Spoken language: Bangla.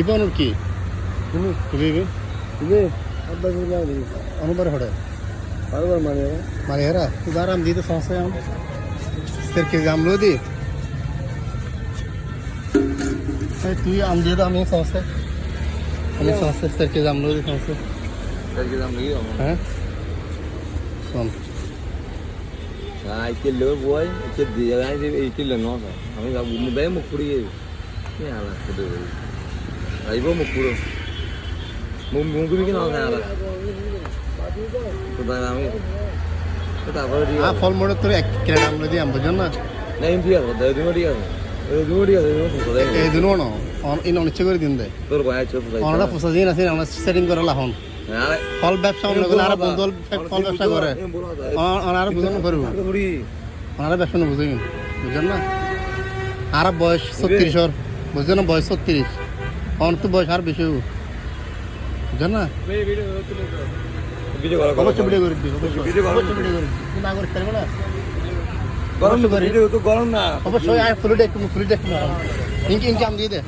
ইবানুর কি তুমি তুমি ইবে তুমি আব্বা তুমি আনি অনুবার হড়ে বারবার মানে মারি হেরা তুই আরাম দিতে সমস্যা আম সের কে জাম লো দি এই তুই আম দিয়ে দাও আমি সমস্যা আমি সমস্যা সের কে জাম লো দি সমস্যা কালকে দাম লাগি হ্যাঁ শোন আই কে লো বয় কে দিয়ে আই যে এই কে লো ন আমি বাবু মু কুড়ি কি আলা কদে আইবো মু কুড়ো মু মু কি না আলা তো দাই আমি তারপরে দিয়ে আ ফল মোড়ে তোর এক কিলো দাম লো দি আম বুঝন না না ইন্দি আছে দিমো দিয়ে আছে দিমো দিয়ে আছে এই দিন ন ইন অনিচ্ছা করে দিন দে তোর ভাই অনরা দিন আছে আমরা সেটিং করে লাহন আরে ফল ব্যবসা অন্য করে আর বন্ধু ফল ব্যবসা করে আর বুঝন করব ওনারা ব্যবসা না বুঝেন বুঝলেন না আর বয়স ছত্রিশর বয়স ছত্রিশ অন তো বয়স আর বেশি। বুঝছেন না অবশ্যই ভিডিও করে দিই অবশ্যই ভিডিও করো। দিই না করে পারবে না গরম। ভিডিও তো গরম না অবশ্যই আর ফুলটা একটু ফুলটা একটু ইনকে ইনকে আম দিয়ে দে